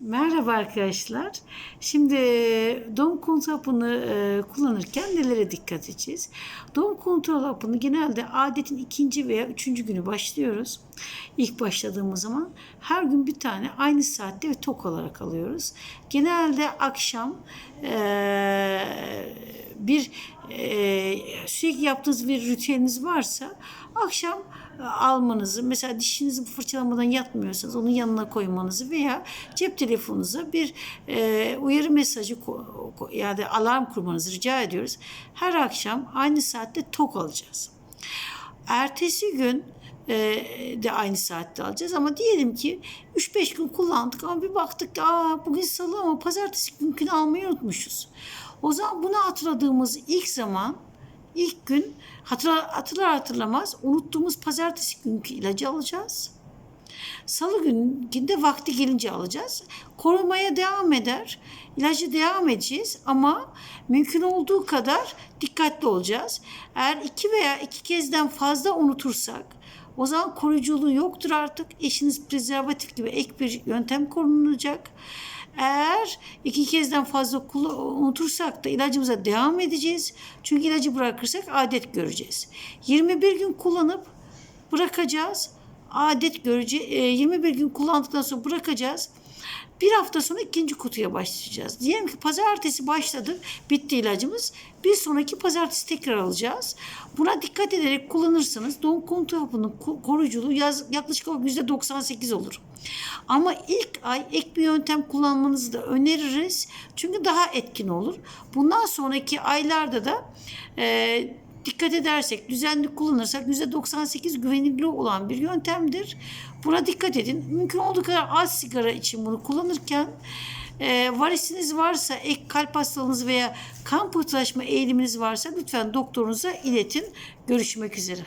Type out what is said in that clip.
Merhaba arkadaşlar. Şimdi e, doğum kontrol hapını e, kullanırken nelere dikkat edeceğiz? Doğum kontrol hapını genelde adetin ikinci veya üçüncü günü başlıyoruz. İlk başladığımız zaman her gün bir tane aynı saatte ve tok olarak alıyoruz. Genelde akşam e, bir e, sürekli yaptığınız bir ritüeliniz varsa akşam e, almanızı mesela dişinizi fırçalamadan yatmıyorsanız onun yanına koymanızı veya cep telefonunuza bir e, uyarı mesajı yani alarm kurmanızı rica ediyoruz. Her akşam aynı saatte tok alacağız. Ertesi gün de aynı saatte alacağız ama diyelim ki 3-5 gün kullandık ama bir baktık ki Aa, bugün salı ama pazartesi günkünü almayı unutmuşuz. O zaman bunu hatırladığımız ilk zaman ilk gün hatırlar hatırlamaz unuttuğumuz pazartesi günkü ilacı alacağız. Salı gününde vakti gelince alacağız. Korumaya devam eder. İlacı devam edeceğiz ama mümkün olduğu kadar dikkatli olacağız. Eğer iki veya iki kezden fazla unutursak o zaman koruyuculuğu yoktur artık. Eşiniz prezervatif gibi ek bir yöntem kullanılacak. Eğer iki kezden fazla unutursak da ilacımıza devam edeceğiz. Çünkü ilacı bırakırsak adet göreceğiz. 21 gün kullanıp bırakacağız. Adet görece e, 21 gün kullandıktan sonra bırakacağız. Bir hafta sonra ikinci kutuya başlayacağız. Diyelim ki pazartesi başladık, bitti ilacımız. Bir sonraki pazartesi tekrar alacağız. Buna dikkat ederek kullanırsanız doğum kontrol hapının ko- koruyuculuğu yaz, yaklaşık olarak %98 olur. Ama ilk ay ek bir yöntem kullanmanızı da öneririz. Çünkü daha etkin olur. Bundan sonraki aylarda da e, dikkat edersek, düzenli kullanırsak %98 güvenilir olan bir yöntemdir. Buna dikkat edin. Mümkün olduğu kadar az sigara için bunu kullanırken e, varisiniz varsa, ek kalp hastalığınız veya kan pıhtılaşma eğiliminiz varsa lütfen doktorunuza iletin. Görüşmek üzere.